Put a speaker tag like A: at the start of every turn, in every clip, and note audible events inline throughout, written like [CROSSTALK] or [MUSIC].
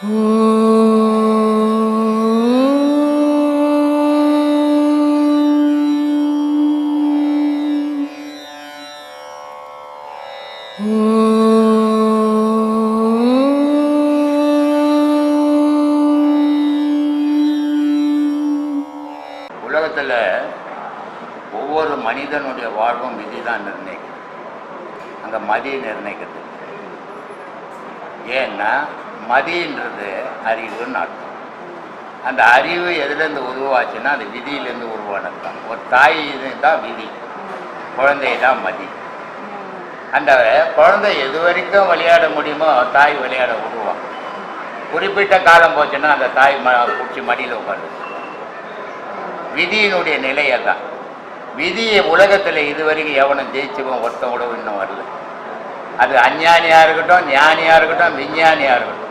A: உலகத்தில் ஒவ்வொரு மனிதனுடைய வாழ்வும் விதி தான் நிர்ணயிக்குது. அங்கே மதி நிர்ணயிக்கிறது. ஏன்னா மதின்றது அறிவுன்னு அர்த்தம். அந்த அறிவு எதுலேருந்து உருவாச்சுன்னா அந்த விதியிலேருந்து உருவானது தான். ஒரு தாய் இது தான் விதி. குழந்தை தான் மதி. அந்த குழந்தை எது வரைக்கும் விளையாட முடியுமோ தாய் விளையாட விடுவான் குறிப்பிட்ட காலம் போச்சுன்னா அந்த தாய் ம பிடிச்சி மடியில் உட்காந்து விதியினுடைய நிலையை தான் விதியை உலகத்தில் இதுவரைக்கும் எவனும் ஜெயிச்சுவோம் ஒருத்தன் கூட இன்னும் வரல. அது அஞ்ஞானியாக இருக்கட்டும் ஞானியாக இருக்கட்டும் விஞ்ஞானியாக இருக்கட்டும்.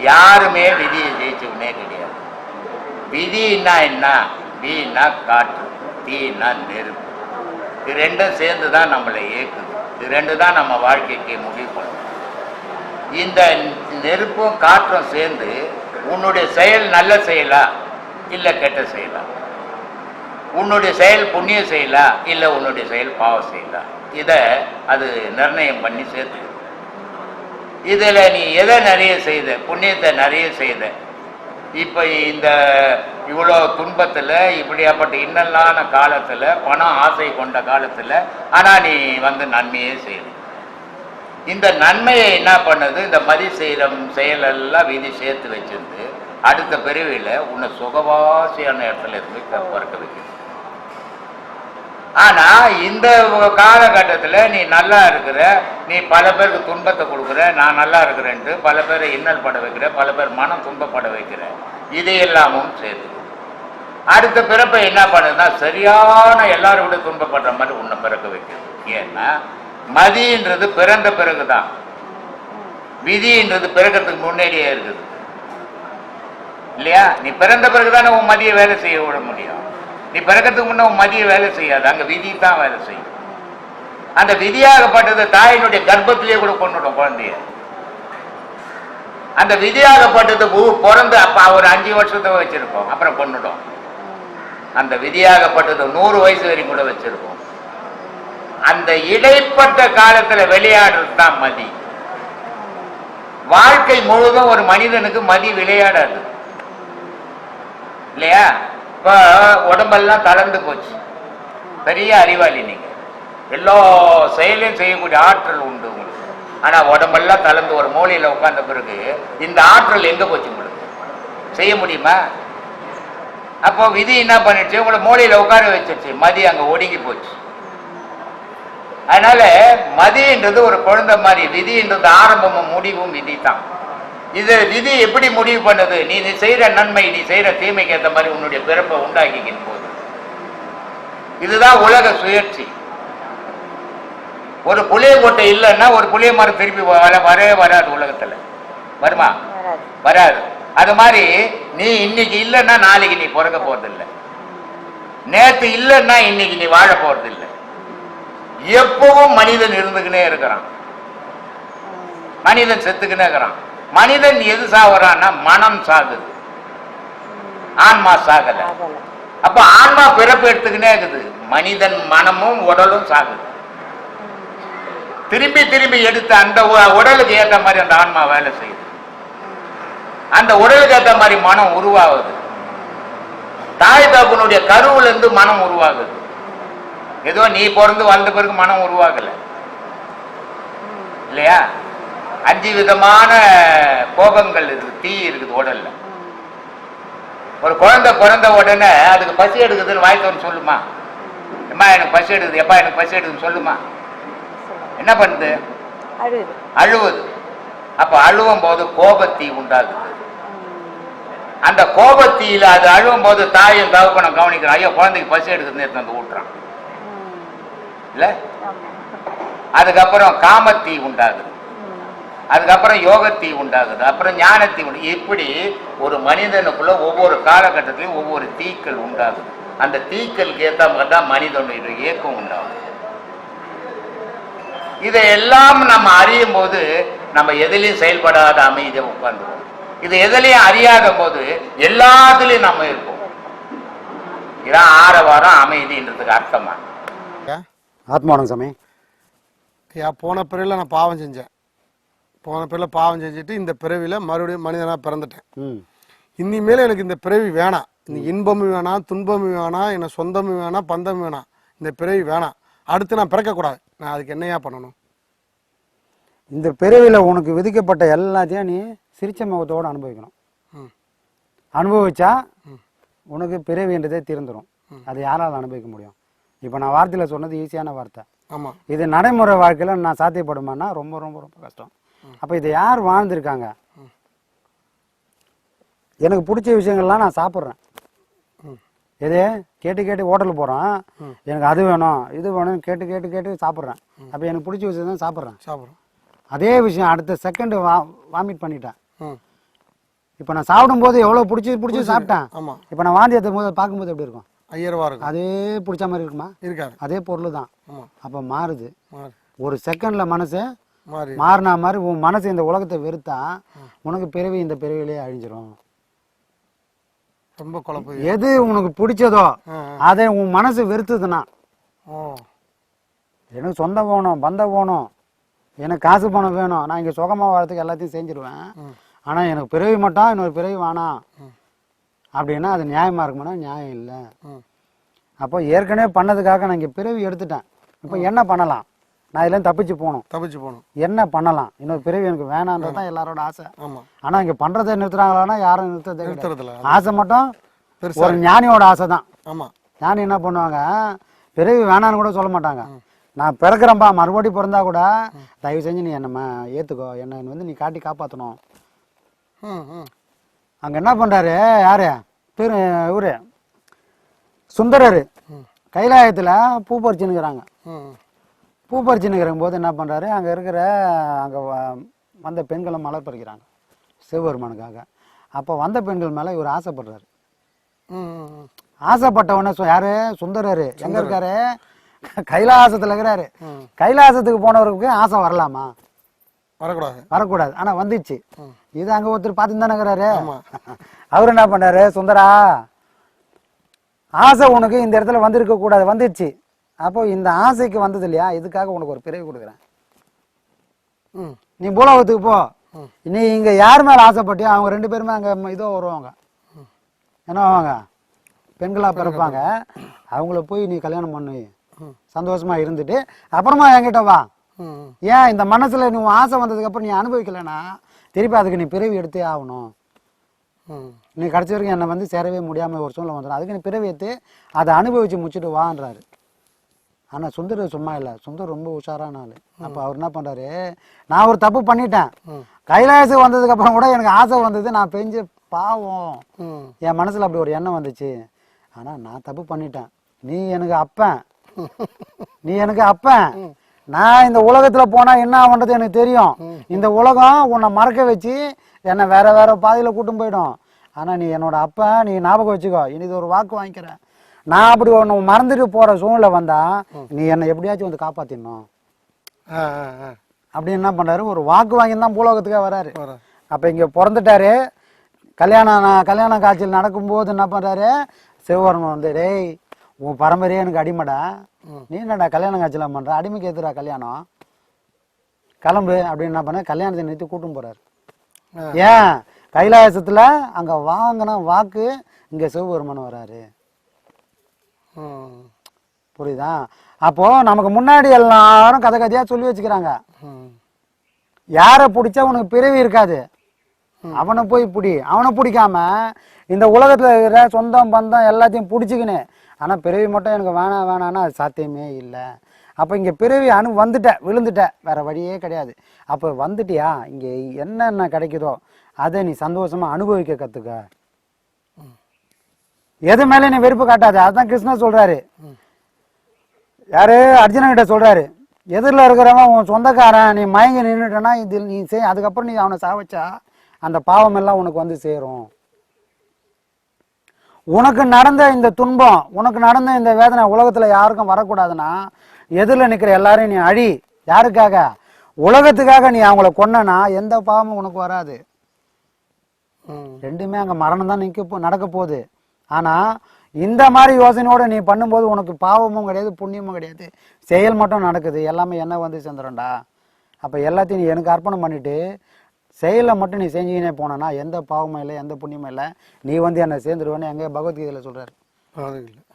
A: யாருமே விதியை ஜெயிச்சவனே கிடையாது. விதின்னா என்ன? வீணா காற்று தீனா நெருப்பு. இது ரெண்டும் சேர்ந்து தான் நம்மளை இயக்குது. இது ரெண்டு தான் நம்ம வாழ்க்கைக்கு முடிவு பண்ணும் இந்த நெருப்பும் காற்றும் சேர்ந்து உன்னுடைய செயல் நல்ல செயலா இல்லை கெட்ட செயலா? உன்னுடைய செயல் புண்ணிய செயலா இல்லை உன்னுடைய செயல் பாவ செயலா? இதை அது நிர்ணயம் பண்ணி சேர்த்து இதில் நீ எதை நிறைய செய்த? புண்ணியத்தை நிறைய செய்த. இப்போ இந்த இவ்வளோ துன்பத்தில் இப்படியாப்பட்ட இன்னலான காலத்தில் பணம் ஆசை கொண்ட காலத்தில் ஆனால் நீ வந்து நன்மையே செய்த இந்த நன்மையை என்ன பண்ணுது? இந்த மதி செய்கிற செயலெல்லாம் விதி சேர்த்து வச்சிருந்து அடுத்த பிரிவில் உன்னை சுகவாசியான இடத்துல இருந்து பிறக்க வைக்குது ஆனால் இந்த காலகட்டத்தில் நீ நல்லா இருக்கிற நீ பல பேருக்கு துன்பத்தை கொடுக்குற நான் நல்லா இருக்கிறேன்ட்டு பல பேரை இன்னல் பட வைக்கிற பல பேர் மனம் துன்பப்பட வைக்கிற இதையெல்லாமும் சேர்த்து அடுத்த பிறப்பை என்ன பண்ணுதுன்னா சரியான எல்லாரும் விட துன்பப்படுற மாதிரி உன்னை பிறக்க வைக்கிறது ஏன்னா மதின்றது பிறந்த பிறகுதான். விதின்றது பிறக்கிறதுக்கு முன்னாடியே இருக்குது. இல்லையா? நீ பிறந்த பிறகுதானே உன் மதிய வேலை செய்ய விட முடியும். நீ பிறக்கிறதுக்கு முன்ன மதிய வேலை செய்யாது. அங்க விதி தான் வேலை செய்யும். அந்த விதியாகப்பட்டது தாயினுடைய கர்ப்பத்திலேயே கூட கொண்டுடும் குழந்தைய. அந்த விதியாகப்பட்டது பிறந்து அப்ப ஒரு அஞ்சு வருஷத்தை வச்சிருக்கோம் அப்புறம் கொண்டுடும் அந்த விதியாகப்பட்டது நூறு வயசு வரைக்கும் கூட வச்சிருக்கோம் அந்த இடைப்பட்ட காலத்துல விளையாடுறது தான் மதி. வாழ்க்கை முழுவதும் ஒரு மனிதனுக்கு மதி விளையாடாது. இல்லையா? இப்போ உடம்பெல்லாம் தளர்ந்து போச்சு. பெரிய அறிவாளி நீங்கள் எல்லா செயலையும் செய்யக்கூடிய ஆற்றல் உண்டு உங்களுக்கு. ஆனால் உடம்பெல்லாம் தளர்ந்து ஒரு மூலையில் உட்கார்ந்த பிறகு இந்த ஆற்றல் எங்கே போச்சு உங்களுக்கு? செய்ய முடியுமா? அப்போ விதி என்ன பண்ணிடுச்சு? உங்களை மூலையில் உட்கார வச்சிருச்சு மதி அங்கே ஒடுங்கி போச்சு. அதனால மதின்றது ஒரு குழந்தை மாதிரி விதின்றது ஆரம்பமும் முடிவும் விதி தான் இது விதி எப்படி முடிவு பண்ணுது? நீ நீ செய்யற நன்மை நீ செய்யற தீமைக்கு ஏற்ற மாதிரி உன்னுடைய பிறப்பை உண்டாக்கிக்கின் போது. இதுதான் உலக சுயற்சி ஒரு புளியங்கொட்டை இல்லைன்னா ஒரு புளிய மரம் திருப்பி வர வரவே வராது உலகத்துல. வருமா?
B: வராது.
A: அது மாதிரி நீ இன்னைக்கு இல்லைன்னா நாளைக்கு நீ பிறக்க போறதில்லை. நேத்து இல்லைன்னா இன்னைக்கு நீ வாழ போறதில்லை. எப்பவும் மனிதன் இருந்துக்கினே இருக்கிறான். மனிதன் செத்துக்கினே இருக்கிறான். மனிதன் எது சாகுறான்னா மனம் சாகுது. ஆன்மா சாகல. அப்ப ஆன்மா பிறப்பு எடுத்துக்கினே இருக்குது. மனிதன் மனமும் உடலும் சாகுது. திரும்பி திரும்பி எடுத்த அந்த உடலுக்கு ஏத்த மாதிரி அந்த ஆன்மா வேலை செய்யுது. அந்த உடலுக்கு ஏத்த மாதிரி மனம் உருவாகுது. தாய் தகப்பனுடைய கருவுல இருந்து மனம் உருவாகுது. ஏதோ நீ பிறந்து வளர்ந்த பிறகு மனம் உருவாகல. இல்லையா? அஞ்சு விதமான கோபங்கள் இருக்குது தீ இருக்குது உடல்ல. ஒரு குழந்தை பிறந்த உடனே அதுக்கு பசி எடுக்குதுன்னு வாய் தோன்னு சொல்லுமா? அம்மா எனக்கு பசி எடுக்குது எப்பா எனக்கு பசி எடுக்குதுன்னு சொல்லுமா? என்ன பண்ணுது? அழுவுது. அப்ப அழுவும் போது கோபத்தீ உண்டாகுது. அந்த கோபத்தீயில அது அழுவும் போது தாயும் தகப்பனும் கவனிக்கிறான் ஐயோ குழந்தைக்கு பசி எடுக்குதுன்னு எடுத்து வந்து ஊட்டுறான். இல்ல? அதுக்கப்புறம் காமத்தீ உண்டாகுது. அதுக்கப்புறம் யோகத்தீ உண்டாகுது. அப்புறம் ஞானத்தீ உண்டு. இப்படி ஒரு மனிதனுக்குள்ள ஒவ்வொரு காலகட்டத்திலையும் ஒவ்வொரு தீக்கள் உண்டாகுது. அந்த தீக்களுக்கு ஏற்ற மாதிரி தான் மனிதனுடைய இயக்கம் உண்டாகும் இதை எல்லாம் நம்ம அறியும் போது நம்ம எதிலையும் செயல்படாத அமைதியை உட்கார்ந்துருவோம். இது எதுலையும் அறியாத போது எல்லாத்துலயும் நம்ம இருப்போம். இதான் ஆரவாரம் அமைதின்றதுக்கு அர்த்தமா?
B: ஆத்மாவனம் சாமி.
C: ஐயா போன பிறவியில் நான் பாவம் செஞ்சேன். போன பிறவியில் பாவம் செஞ்சுட்டு இந்த பிறவியில் மறுபடியும் மனிதனாக பிறந்துட்டேன்.
B: ம்.
C: இனிமேல் எனக்கு இந்த பிறவி வேணாம். இந்த இன்பமும் வேணாம் துன்பமும் வேணாம் என்ன சொந்தமும் வேணாம் பந்தமும் வேணாம். இந்த பிறவி வேணாம். அடுத்து நான் பிறக்கக்கூடாது. நான் அதுக்கு என்னையா பண்ணணும்?
B: இந்த பிறவியில் உனக்கு விதிக்கப்பட்ட எல்லாத்தையும் நீ சிரிச்ச முகத்தோடு அனுபவிக்கணும்.
C: ம்.
B: அனுபவிச்சா உனக்கு பிறவின்றதே தீர்ந்துடும் அது யாரால் அனுபவிக்க முடியும்? இப்போ நான் வார்த்தையில் சொன்னது ஈஸியான வார்த்தை.
C: ஆமாம்
B: இது நடைமுறை வாழ்க்கையில் நான் சாத்தியப்படுமானா ரொம்ப ரொம்ப ரொம்ப கஷ்டம். அப்போ இதை யார் வாழ்ந்திருக்காங்க? எனக்கு பிடிச்ச விஷயங்கள்லாம் நான் சாப்பிட்றேன். எது? கேட்டு கேட்டு ஹோட்டலுக்கு போகிறோம் எனக்கு அது வேணும் இது வேணும் கேட்டு கேட்டு கேட்டு சாப்பிட்றேன். அப்போ எனக்கு பிடிச்ச விஷயம் தான் சாப்பிட்றேன்.
C: சாப்பிட்றோம்.
B: அதே விஷயம் அடுத்த செகண்டு வா வாமிட் பண்ணிட்டேன். இப்போ நான் சாப்பிடும்போது எவ்வளோ பிடிச்சி பிடிச்சி சாப்பிட்டேன்.
C: ஆமாம்
B: இப்போ நான் வாந்தி எடுத்தும் போது பார்க்கும்போது எப்படி இருக்கும்?
C: ஐயரவா இருக்கும்.
B: அதே பிடிச்ச மாதிரி இருக்குமா?
C: இருக்காது.
B: அதே பொருள் தான்
C: ஆமாம்
B: அப்போ மாறுது.
C: மாறி.
B: ஒரு செகண்டில் மனசு மாறினா மாதிரி உன் மனசு இந்த உலகத்தை வெறுத்தா உனக்கு பிறவி இந்த பிறவிலே அழிஞ்சிரும்.
C: ரொம்ப குழப்பம்
B: எது உனக்கு பிடிச்சதோ அதை உன் மனசு வெறுத்துதுன்னா. எனக்கு சொந்தம் வேணும் பந்தம் வேணும் எனக்கு காசு பணம் வேணும். நான் இங்கே சுகமாக வரதுக்கு எல்லாத்தையும் செஞ்சிருவேன். ஆனால் எனக்கு பிறவி மட்டும் இன்னொரு பிறவி வேணாம். அப்படின்னா அது நியாயமாக இருக்குமானா நியாயம் இல்லை. அப்போ ஏற்கனவே பண்ணதுக்காக நான் இங்கே பிறவி எடுத்துட்டேன். இப்போ என்ன பண்ணலாம்? நான் இதுலேருந்து தப்பிச்சு போகணும்.
C: தப்பிச்சு போகணும்.
B: என்ன பண்ணலாம்? இன்னொரு பிறவி எனக்கு வேணான்றது தான் எல்லாரோட ஆசை.
C: ஆமாம்
B: ஆனால் இங்கே பண்ணுறதை நிறுத்துறாங்களான்னா யாரும் நிறுத்ததே கிடையாது.
C: நிறுத்துறதுல
B: ஆசை மட்டும் ஒரு ஞானியோட ஆசை தான்.
C: ஆமாம்
B: ஞானி என்ன பண்ணுவாங்க? பிறவி வேணான்னு கூட சொல்ல மாட்டாங்க. நான் பிறக்கிறேன்பா மறுபடியும் பிறந்தா கூட தயவு செஞ்சு நீ என்னம்மா ஏற்றுக்கோ என்னை வந்து நீ காட்டி காப்பாற்றணும் அங்கே என்ன பண்ணுறாரு யாரு? பேர் இவரு. சுந்தரர். கைலாயத்தில் பூ பறிச்சுன்னுக்குறாங்க பூ பறிச்சுன்னுக்கிற போது என்ன பண்ணுறாரு அங்கே இருக்கிற அங்கே வந்த பெண்களை மலர் பறிக்கிறாங்க. சிவபெருமானுக்காக. அப்போ வந்த பெண்கள் மேலே இவர் ஆசைப்படுறாரு.
C: ம் ம் ம்
B: ஆசைப்பட்ட உடனே சொ- யாரு? சுந்தரரு. எங்க இருக்காரு? கைலாசத்துல இருக்கிறாரு. கைலாசத்துக்கு போனவருக்கு ஆசை வரலாமா?
C: வரக்கூடாது.
B: வரக்கூடாது. ஆனா வந்துச்சு. இது அங்க ஒருத்தர் பார்த்து தானே இருக்கிறாரு. [LAUGHS] அவர் என்ன பண்ணாரு சுந்தரா ஆசை உனக்கு இந்த இடத்துல வந்திருக்க கூடாது வந்துடுச்சு அப்போ இந்த ஆசைக்கு வந்தது இல்லையா? இதுக்காக உனக்கு ஒரு பிறவி கொடுக்குறேன்.
C: ம்.
B: நீ பூலோகத்துக்கு போ. நீ இங்க யார் மேல ஆசைப்பட்டியோ அவங்க ரெண்டு பேருமே அங்க இதோ வருவாங்க. என்ன ஆவாங்க? பெண்களா பிறப்பாங்க. அவங்கள போய் நீ கல்யாணம் பண்ணு. சந்தோஷமா இருந்துட்டு அப்புறமா என்கிட்ட வா. ஏன் இந்த மனசுல நீ ஆசை வந்ததுக்கு அப்புறம் நீ அனுபவிக்கலைன்னா திருப்பி அதுக்கு நீ பிறவி எடுத்தே ஆகணும். நீ கடைசி வரைக்கும் என்னை வந்து சேரவே முடியாம ஒரு சூழ்நிலை வந்துடும். அதுக்கு நீ பிறவி எடுத்து அதை அனுபவிச்சு முடிச்சுட்டு வான்றாரு. ஆனா சுந்தர் சும்மா இல்லை. சுந்தர் ரொம்ப உஷாரான ஆளு. அப்போ அவர் என்ன பண்றாரு? நான் ஒரு தப்பு பண்ணிட்டேன்.
C: ம்.
B: கைலாசம் வந்ததுக்கு அப்புறம் கூட எனக்கு ஆசை வந்தது நான் பெஞ்ச பாவம். என் மனசுல அப்படி ஒரு எண்ணம் வந்துச்சு. ஆனா நான் தப்பு பண்ணிட்டேன். நீ எனக்கு அப்பன். [LAUGHS] நீ எனக்கு அப்பன். நான் இந்த உலகத்துல போனா என்ன ஆகுன்றது எனக்கு தெரியும். இந்த உலகம் உன்னை மறக்க வச்சு என்னை வேற வேற பாதையில கூட்டும் போயிடும். ஆனா நீ என்னோட அப்பன். நீ ஞாபகம் வச்சுக்கோ. இனி இது ஒரு வாக்கு வாங்கிக்கிற நான் அப்படி ஒன்று மறந்துட்டு போற சூழ்நிலை வந்தா நீ என்னை எப்படியாச்சும் வந்து
C: ஆ
B: அப்படின்னு என்ன பண்றாரு? ஒரு வாக்கு வாங்கி தான் பூலோகத்துக்கே வராரு.
C: வர
B: அப்போ இங்கே பிறந்துட்டாரு. கல்யாணம் கல்யாண காட்சியில் நடக்கும்போது என்ன பண்ணுறாரு சிவபெருமன் வந்து டேய் உன் பரம்பரையே எனக்கு அடிமைடா. நீ என்னடா கல்யாண காட்சியில் பண்ணுற அடிமைக்கு எதுடா கல்யாணம்? கிளம்பு. அப்படின்னு என்ன பண்ண கல்யாணத்தை நிறுத்தி கூட்டும் போறாரு.
C: ஆ.
B: ஏன்? கைலாசத்தில் அங்கே வாங்கின வாக்கு இங்கே சிவபெருமன் வராரு. புரியுதா? அப்போ நமக்கு முன்னாடி எல்லாரும் கதை கதையாக சொல்லி வச்சுக்கிறாங்க.
C: ம்.
B: யாரை பிடிச்சா உனக்கு பிறவி இருக்காது. அவனை போய் பிடி. அவனை பிடிக்காம இந்த உலகத்துல இருக்கிற சொந்தம் பந்தம் எல்லாத்தையும் பிடிச்சிக்கினு. ஆனா பிறவி மட்டும் எனக்கு வேணாம் வேணான்னா அது சாத்தியமே இல்லை. அப்போ இங்கே பிறவி அனு வந்துட்ட விழுந்துட்ட. வேற வழியே கிடையாது. அப்போ வந்துட்டியா? இங்கே என்னென்ன கிடைக்குதோ அதை நீ சந்தோஷமா அனுபவிக்க கத்துக்க. எது மேலே நீ வெறுப்பு காட்டாத? அதான் கிருஷ்ணர் சொல்றாரு. யாரு? அர்ஜுனன் கிட்ட சொல்றாரு. எதிரில் இருக்கிறவன் உன் சொந்தக்காரன் நீ மயங்கி நின்றுட்டனா இதில் நீ செய். அதுக்கப்புறம் நீ அவனை சாவச்சா அந்த பாவம் எல்லாம் உனக்கு வந்து சேரும். உனக்கு நடந்த இந்த துன்பம் உனக்கு நடந்த இந்த வேதனை உலகத்துல யாருக்கும் வரக்கூடாதுன்னா எதிரில் நிக்கிற எல்லாரையும் நீ அழி. யாருக்காக? உலகத்துக்காக நீ அவங்கள கொன்னனா எந்த பாவமும் உனக்கு வராது. ரெண்டுமே அங்கே மரணம் தான் நிற்க நடக்க போகுது. ஆனால் இந்த மாதிரி யோசனையோட நீ பண்ணும்போது உனக்கு பாவமும் கிடையாது புண்ணியமும் கிடையாது. செயல் மட்டும் நடக்குது எல்லாமே என்ன வந்து சேர்ந்துடும்டா அப்போ எல்லாத்தையும் நீ எனக்கு அர்ப்பணம் பண்ணிட்டு செயலில் மட்டும் நீ செஞ்சுக்கினே போனேன்னா எந்த பாவமும் இல்லை எந்த புண்ணியமும் இல்லை. நீ வந்து என்னை சேர்ந்துருவேன்னு எங்கே பகவத்கீதையில் சொல்கிறாரு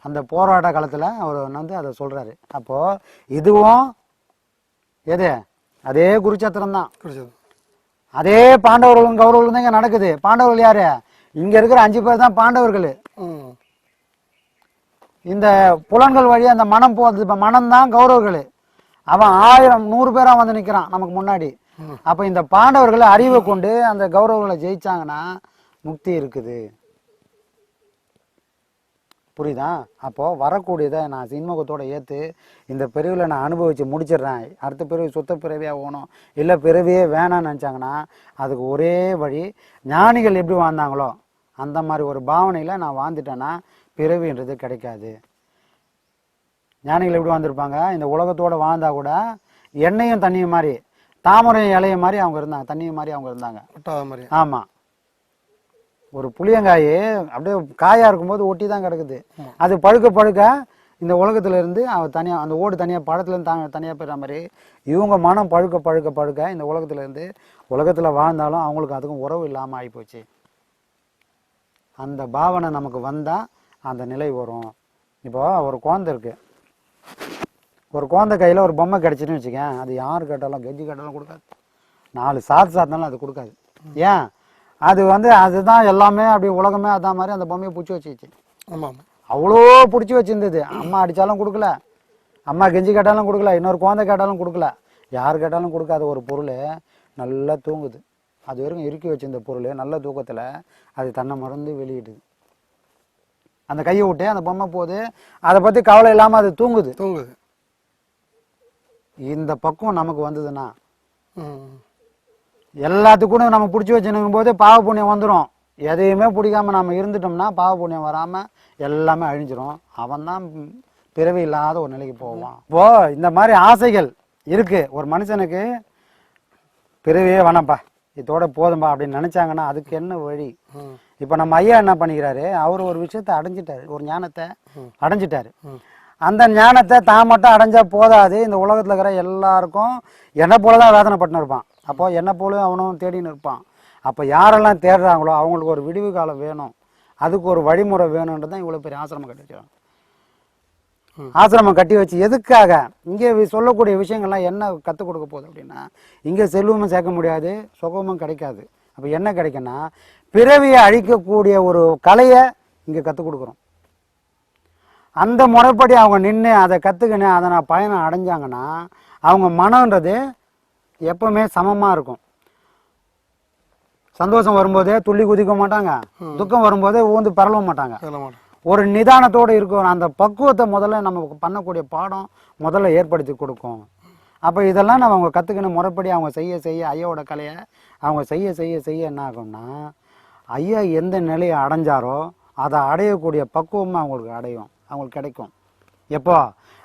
B: அந்த போராட்ட காலத்தில் அவர் வந்து அதை சொல்கிறாரு அப்போது இதுவும் எது? அதே குருச்சத்திரம் தான். அதே பாண்டவர்களும் கௌரவர்களும் தான் இங்கே நடக்குது. பாண்டவர்கள் யாரு? இங்கே இருக்கிற அஞ்சு பேர் தான் பாண்டவர்கள். இந்த புலன்கள் வழி அந்த மனம் போகுது இப்போ மனம் தான் கௌரவர்கள். அவன் ஆயிரம் நூறு பேரா வந்து நிற்கிறான் நமக்கு முன்னாடி. அப்போ இந்த பாண்டவர்களை அறிவை கொண்டு அந்த கௌரவர்களை ஜெயிச்சாங்கன்னா முக்தி இருக்குது. புரியுதா? அப்போ வரக்கூடியதை நான் சின்முகத்தோட ஏற்று இந்த பிறவியில் நான் அனுபவிச்சு முடிச்சிடுறேன். அடுத்த பிறவி சுத்த பிறவியாக போகணும். இல்லை பிறவியே வேணாம்னு நினச்சாங்கன்னா அதுக்கு ஒரே வழி ஞானிகள் எப்படி வாழ்ந்தாங்களோ அந்த மாதிரி ஒரு பாவனையில் நான் வாழ்ந்துட்டேன்னா பிறவின்றது கிடைக்காது. ஞானிகள் எப்படி வாழ்ந்திருப்பாங்க? இந்த உலகத்தோட வாழ்ந்தா கூட எண்ணெயும் தண்ணியும் மாதிரி தாமரை இலைய மாதிரி அவங்க இருந்தாங்க தண்ணியும் மாதிரி அவங்க இருந்தாங்க.
C: ஒட்டாத மாதிரி.
B: ஆமாம் ஒரு புளியங்காய் அப்படியே காயாக இருக்கும்போது ஒட்டி தான் கிடக்குது. அது பழுக்க பழுக்க இந்த உலகத்துல இருந்து தனியாக அந்த ஓடு தனியாக பழத்துலேருந்து தாங்க தனியாக போயிடுற மாதிரி இவங்க மனம் பழுக்க பழுக்க பழுக்க இந்த உலகத்துல இருந்து உலகத்தில் வாழ்ந்தாலும் அவங்களுக்கு அதுக்கும் உறவு இல்லாமல் ஆகிப்போச்சு அந்த பாவனை நமக்கு வந்தால் அந்த நிலை வரும். இப்போ ஒரு குழந்தை இருக்கு. ஒரு குழந்தை கையில் ஒரு பொம்மை கிடச்சின்னு வச்சுக்கேன். அது யார் கேட்டாலும் கெஞ்சி கேட்டாலும் கொடுக்காது. நாலு சாத்து சாத்தினாலும் அது கொடுக்காது. ஏன்? அது வந்து அதுதான் எல்லாமே அப்படி உலகமே அதான் மாதிரி அந்த பொம்மையை பிடிச்சி வச்சிச்சு
C: ஆமாம்
B: அவ்வளோ பிடிச்சி வச்சிருந்தது. அம்மா அடித்தாலும் கொடுக்கல. அம்மா கெஞ்சி கேட்டாலும் கொடுக்கல. இன்னொரு குழந்தை கேட்டாலும் கொடுக்கல. யார் கேட்டாலும் கொடுக்காத ஒரு பொருள் நல்லா தூங்குது. அது வரைக்கும் இறுக்கி வச்சிருந்த பொருள் நல்ல தூக்கத்தில் அது தன்னை மறந்து வெளியிடுது. அந்த கையை விட்டு அந்த பொம்மை போகுது. அதை பற்றி கவலை இல்லாமல் அது தூங்குது.
C: தூங்குது.
B: இந்த பக்குவம் நமக்கு வந்ததுன்னா எல்லாத்துக்கும் நம்ம பிடிச்சி வச்சுனுங்கும் போது பாவ புண்ணியம் வந்துடும் எதையுமே பிடிக்காம நம்ம இருந்துட்டோம்னா பாவ புண்ணியம் வராமல் எல்லாமே அழிஞ்சிரும். அவன் தான் பிறவி இல்லாத ஒரு நிலைக்கு போவான். இப்போ இந்த மாதிரி ஆசைகள் இருக்கு. ஒரு மனுஷனுக்கு பிறவியே வேணாம்ப்பா. இதோட போதும்பா அப்படின்னு நினைச்சாங்கன்னா அதுக்கு என்ன வழி? இப்போ நம்ம ஐயா என்ன பண்ணிக்கிறாரு? அவர் ஒரு விஷயத்தை அடைஞ்சிட்டாரு. ஒரு ஞானத்தை அடைஞ்சிட்டாரு. அந்த ஞானத்தை தான் மட்டும் அடைஞ்சா போதாது. இந்த உலகத்தில் இருக்கிற எல்லாருக்கும் என்னை போல தான் வேதனைப்பட்டு இருப்பான். அப்போ என்னை போல அவனும் தேடின்னு இருப்பான். அப்போ யாரெல்லாம் தேடுறாங்களோ அவங்களுக்கு ஒரு விடிவு காலம் வேணும். அதுக்கு ஒரு வழிமுறை வேணுன்றது தான் இவ்வளோ பெரிய ஆசிரமம் கட்டி வச்சிருக்காங்க. ஆசிரமம் கட்டி வச்சு எதுக்காக? இங்கே சொல்லக்கூடிய விஷயங்கள்லாம் என்ன கற்றுக் கொடுக்க போகுது அப்படின்னா இங்கே செல்வமும் சேர்க்க முடியாது சுகமும் கிடைக்காது. அப்போ என்ன கிடைக்குன்னா பிறவியை அழிக்கக்கூடிய ஒரு கலையை இங்கே கற்றுக் கொடுக்குறோம். அந்த முறைப்படி அவங்க நின்று அதை கற்றுக்கின்னு அதை நான் பயணம் அடைஞ்சாங்கன்னா அவங்க மனன்றது எப்பவுமே சமமாக இருக்கும். சந்தோஷம் வரும்போதே துள்ளி குதிக்க மாட்டாங்க. துக்கம் வரும்போதே ஊந்து பரளவும் மாட்டாங்க. ஒரு நிதானத்தோடு இருக்கும் அந்த பக்குவத்தை முதல்ல நம்ம பண்ணக்கூடிய பாடம் முதல்ல ஏற்படுத்தி கொடுக்கும். அப்போ இதெல்லாம் நம்ம அவங்க கற்றுக்கணும் முறைப்படி அவங்க செய்ய செய்ய ஐயாவோட கலையை அவங்க செய்ய செய்ய செய்ய என்ன ஆகும்னா ஐயா எந்த நிலையை அடைஞ்சாரோ அதை அடையக்கூடிய பக்குவமாக அவங்களுக்கு அடையும். அவங்களுக்கு கிடைக்கும். எப்போ?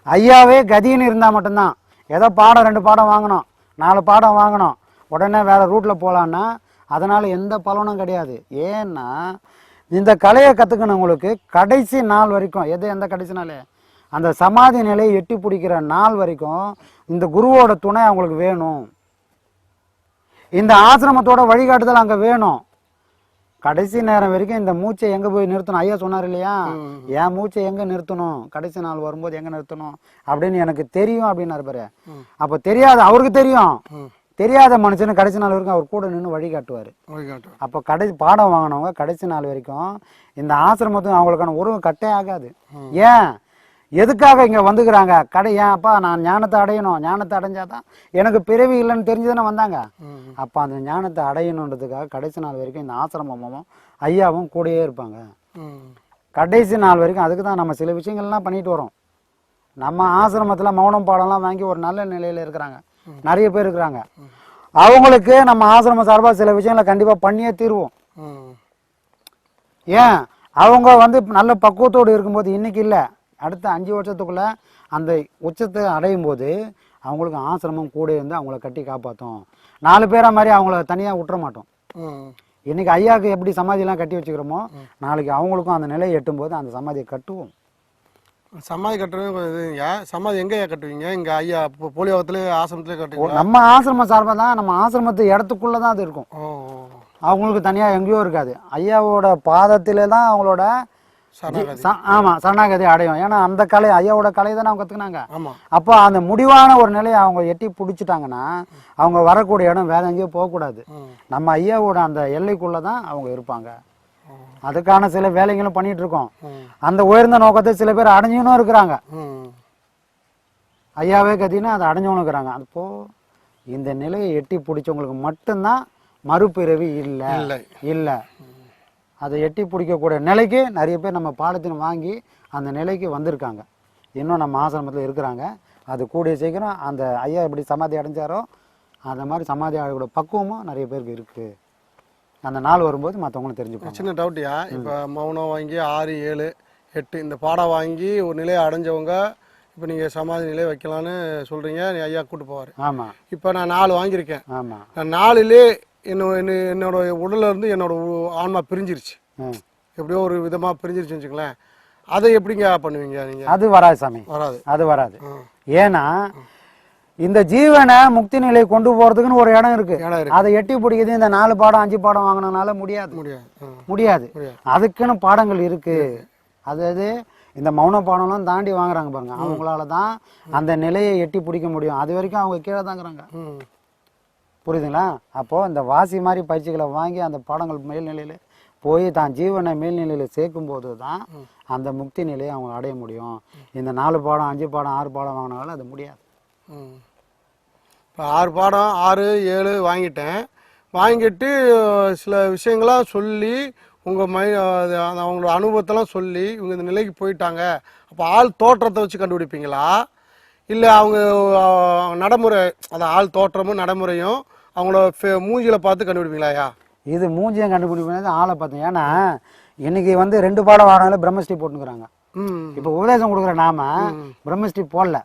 B: ஐயாவே கதின்னு இருந்தால் மட்டும்தான். ஏதோ பாடம் ரெண்டு பாடம் வாங்கணும் நாலு பாடம் வாங்கணும். உடனே வேறு ரூட்டில் போகலான்னா அதனால் எந்த பலனும் கிடையாது. ஏன்னா இந்த கலையை கற்றுக்கணவங்களுக்கு கடைசி நாள் வரைக்கும் எது எந்த கடைசி நாள்? அந்த சமாதி நிலையை எட்டி பிடிக்கிற நாள் வரைக்கும் இந்த குருவோட துணை அவங்களுக்கு வேணும். இந்த ஆசிரமத்தோட வழிகாட்டுதல் அங்கே வேணும். கடைசி நேரம் வரைக்கும் இந்த மூச்சை எங்கே போய் நிறுத்தணும்? ஐயா சொன்னார் இல்லையா? என் மூச்சை எங்கே நிறுத்தணும்? கடைசி நாள் வரும்போது எங்கே நிறுத்தணும்? அப்படின்னு எனக்கு தெரியும் அப்படின்னாரு பாரு. அப்போ தெரியாது அவருக்கு தெரியும். தெரியாத மனுஷனு கடைசி நாள் வரைக்கும் அவர் கூட நின்று வழி காட்டுவார்.
C: வழிகாட்டு
B: அப்போ கடைசி பாடம் வாங்கினவங்க கடைசி நாள் வரைக்கும் இந்த ஆசிரமத்துக்கு அவங்களுக்கான உறவு கட்டே ஆகாது. ஏன்? எதுக்காக இங்கே வந்துக்கிறாங்க? கடை ஏன் அப்பா நான் ஞானத்தை அடையணும். ஞானத்தை அடைஞ்சாதான் எனக்கு பிறவி இல்லைன்னு தெரிஞ்சுதானே வந்தாங்க. அப்போ அந்த ஞானத்தை அடையணுன்றதுக்காக கடைசி நாள் வரைக்கும் இந்த ஆசிரமமும் ஐயாவும் கூடயே இருப்பாங்க. கடைசி நாள் வரைக்கும் அதுக்கு தான் நம்ம சில விஷயங்கள்லாம் பண்ணிட்டு வரோம். நம்ம ஆசிரமத்தில் மௌனம் பாடம்லாம் வாங்கி ஒரு நல்ல நிலையில் இருக்கிறாங்க. நிறைய பேர் இருக்கிறாங்க. அவங்களுக்கு நம்ம ஆசிரம சார்பாக சில விஷயங்களை கண்டிப்பாக பண்ணியே தீர்வோம். ஏன்? அவங்க வந்து நல்ல பக்குவத்தோடு இருக்கும்போது இன்னைக்கு இல்லை. அடுத்த அஞ்சு வருஷத்துக்குள்ள அந்த உச்சத்தை அடையும் போது அவங்களுக்கு ஆசிரமம் கூட இருந்து அவங்கள கட்டி காப்பாற்றும் நாலு பேரை மாதிரி அவங்கள தனியாக விட்டுற மாட்டோம். இன்னைக்கு ஐயாவுக்கு எப்படி சமாதியெல்லாம் கட்டி வச்சுக்கிறோமோ நாளைக்கு அவங்களுக்கும் அந்த நிலையை எட்டும்போது அந்த சமாதியை கட்டுவோம்.
C: சமாதி கட்டுறது கொஞ்சம் இதுங்க. சமாதி எங்கேயா கட்டுவீங்க? இங்க ஐயா போலியோகத்துல ஆசிரமத்துல
B: ஓ,
C: கட்டுவீங்களா?
B: நம்ம ஆசிரமம் சார்பாக தான் நம்ம ஆசிரமத்து இடத்துக்குள்ள தான் அது இருக்கும். அவங்களுக்கு தனியாக எங்கேயோ இருக்காது. ஐயாவோட பாதத்திலே தான் அவங்களோட
C: சரணாகதி.
B: ச- ஆமா சரணாகதி அடையும். ஏன்னா அந்த கலை ஐயாவோட கலை தானே அவங்க கத்துக்கினாங்க
C: ஆமா.
B: அப்போ அந்த முடிவான ஒரு நிலையை அவங்க எட்டி பிடிச்சிட்டாங்கன்னா அவங்க வரக்கூடிய இடம் வேற எங்கேயும் போகக்கூடாது. நம்ம ஐயாவோட அந்த எல்லைக்குள்ள தான் அவங்க இருப்பாங்க. அதுக்கான சில வேலைகளும் பண்ணிட்டு இருக்கோம். அந்த உயர்ந்த நோக்கத்தை சில பேர் அடைஞ்சவனும் இருக்கிறாங்க. ஐயாவே கத்தினா அதை அடைஞ்சவனும் இருக்கிறாங்க. அப்போ இந்த நிலையை எட்டி பிடிச்சவங்களுக்கு மட்டும்தான் மறுபிறவி இல்லை.
C: இல்லை.
B: அதை எட்டி பிடிக்கக்கூடிய நிலைக்கு நிறைய பேர் நம்ம பாடத்தின் வாங்கி அந்த நிலைக்கு வந்திருக்காங்க. இன்னும் நம்ம ஆசிரமத்தில் இருக்கிறாங்க. அது கூடிய சீக்கிரம் அந்த ஐயா எப்படி சமாதி அடைஞ்சாரோ அந்த மாதிரி சமாதி அடையக்கூடிய பக்குவமும் நிறைய பேருக்கு இருக்குது அந்த நாள் வரும்போது மற்றவங்களும் தெரிஞ்சுப்பாங்க.
C: சின்ன டவுட்டியா? இப்போ மௌனம் வாங்கி ஆறு ஏழு எட்டு இந்த பாடம் வாங்கி ஒரு நிலையை அடைஞ்சவங்க இப்போ நீங்கள் சமாதி நிலை வைக்கலான்னு சொல்கிறீங்க நீ ஐயா கூட்டு போவார்.
B: ஆமாம்
C: இப்போ நான் நாலு வாங்கியிருக்கேன்.
B: ஆமாம்
C: நான் நாலுலே என்னோட என்ன- என்னோட உடல்ல இருந்து என்னோட ஆன்மா பிரிஞ்சிருச்சு. எப்படியோ ஒரு விதமாக பிரிஞ்சிருச்சு வச்சுங்களேன் அதை எப்படிங்க பண்ணுவீங்க நீங்கள்
B: அது வராது சாமி.
C: வராது.
B: அது வராது. ஏன்னா இந்த ஜீவனை முக்தி நிலை கொண்டு போறதுக்குன்னு ஒரு இடம் இருக்கு. அதை எட்டி பிடிக்குது. இந்த நாலு பாடம் அஞ்சு பாடம் வாங்கினதுனால முடியாது.
C: முடியாது.
B: அதுக்குன்னு பாடங்கள் இருக்கு. அதாவது இந்த மௌன பாடம்லாம் தாண்டி வாங்குறாங்க பாருங்க. அவங்களால தான் அந்த நிலையை எட்டி பிடிக்க முடியும். அது வரைக்கும் அவங்க கீழே தாங்கிறாங்க புரியுதுங்களா? அப்போ இந்த வாசி மாதிரி பயிற்சிகளை வாங்கி அந்த பாடங்கள் மேல்நிலையில போய் தான் ஜீவனை மேல்நிலையில சேர்க்கும் போது தான் அந்த முக்தி நிலையை அவங்க அடைய முடியும். இந்த நாலு பாடம் அஞ்சு பாடம் ஆறு பாடம் வாங்கினாலும் அது முடியாது.
C: ஆறு பாடம் ஆறு ஏழு வாங்கிட்டேன். வாங்கிட்டு சில விஷயங்களாம் சொல்லி உங்கள் மை அது அந்த அவங்களோட அனுபவத்தெல்லாம் சொல்லி இவங்க இந்த நிலைக்கு போயிட்டாங்க. அப்போ ஆள் தோற்றத்தை வச்சு கண்டுபிடிப்பீங்களா? இல்லை அவங்க நடைமுறை அந்த ஆள் தோற்றமும் நடைமுறையும் அவங்களோட ஃபே- பார்த்து கண்டுபிடிப்பீங்களாயா
B: இது மூஞ்சியை கண்டுபிடிப்பது ஆளை பார்த்தேன் ஏன்னா இன்னைக்கு வந்து ரெண்டு பாடம் வாங்கினாலும் பிரம்மஸ்ரீ போட்டுக்கிறாங்க இப்போ உபதேசம் கொடுக்குற நாம பிரம்மஸ்ரீ போடல.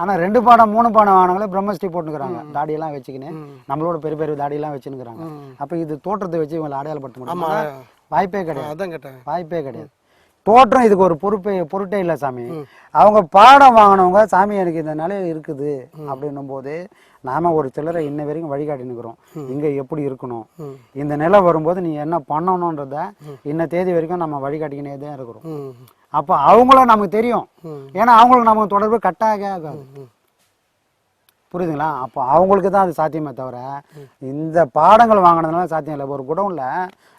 B: ஆனா ரெண்டு பாடம் மூணு பாடம் வாங்கினாங்களே பிரம்மஸ்ரீ போட்டுக்கிறாங்க தாடியெல்லாம் வச்சுக்கின்னு நம்மளோட பெரிய பெரிய தாடியெல்லாம் வச்சுன்னுக்குறாங்க. அப்ப இது தோற்றத்தை வச்சு இவங்களை அடையாளப்படுத்த முடியுமா வாய்ப்பே கிடையாது. வாய்ப்பே கிடையாது. தோற்றம் இதுக்கு ஒரு பொறுப்பே பொருட்டே இல்லை சாமி. அவங்க பாடம் வாங்கினவங்க சாமி எனக்கு இந்த நிலையில் இருக்குது. அப்படின்னும் போது நாம ஒரு சிலரை இன்ன வரைக்கும் வழிகாட்டி நிற்கிறோம் இங்க எப்படி இருக்கணும்? இந்த நிலை வரும்போது நீ என்ன பண்ணணுன்றத இன்ன தேதி வரைக்கும் நம்ம வழிகாட்டிக்கினே தான் இருக்கிறோம். அப்போ அவங்களும் நமக்கு தெரியும். ஏன்னா அவங்களுக்கு நமக்கு தொடர்பு கட்டாக ஆகாது. புரியுதுங்களா? அப்போ அவங்களுக்கு தான் அது சாத்தியமே தவிர இந்த பாடங்கள் வாங்கினதுனால சாத்தியம் இல்லை. ஒரு குடவுன்ல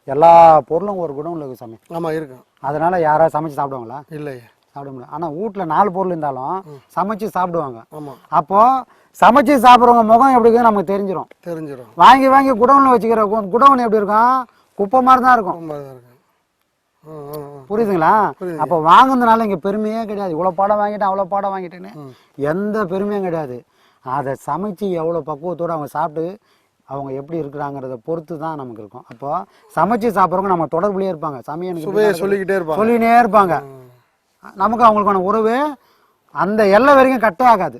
B: எல்லா பொருளும் ஒரு குடவுன்ல இருக்கு சாமி
C: ஆமாம் இருக்கும்
B: அதனால யாராவது சமைச்சு சாப்பிடுவாங்களா?
C: இல்லையே.
B: சாப்பிட முடியாது ஆனா வீட்ல நாலு பொருள் இருந்தாலும் சமைச்சு சாப்பிடுவாங்க.
C: ஆமாம்
B: அப்போ சமைச்சு சாப்பிட்றவங்க முகம் எப்படி இருக்குன்னு நமக்கு தெரிஞ்சிடும்
C: தெரிஞ்சிடும்
B: வாங்கி வாங்கி குடவுன்ல வச்சுக்கிற குடவுன் எப்படி இருக்கும். குப்பை மாதிரி தான் இருக்கும்
C: ரொம்ப இதாக இருக்கும் ம் ம் ம்.
B: புரியுதுங்களா? அப்போ வாங்குனதுனால இங்க பெருமையே கிடையாது. இவ்வளவு பாடம் வாங்கிட்டேன் அவ்வளவு பாடம் வாங்கிட்டேன்னு எந்த பெருமையும் கிடையாது. அதை சமைச்சு எவ்வளவு பக்குவத்தோட அவங்க சாப்பிட்டு அவங்க எப்படி இருக்கிறாங்கிறத பொறுத்து தான் நமக்கு இருக்கும். அப்போ சமைச்சு சாப்பிட்றவங்க நம்ம தொடர்புலயே இருப்பாங்க. சாமி எனக்கு
C: சுவையை
B: இப்படிதான்
C: சொல்லிக்கிட்டே இருப்பாங்க.
B: சொல்லினே இருப்பாங்க. நமக்கு அவங்களுக்கான உறவு அந்த எல்லை வரைக்கும் கட்டே ஆகாது.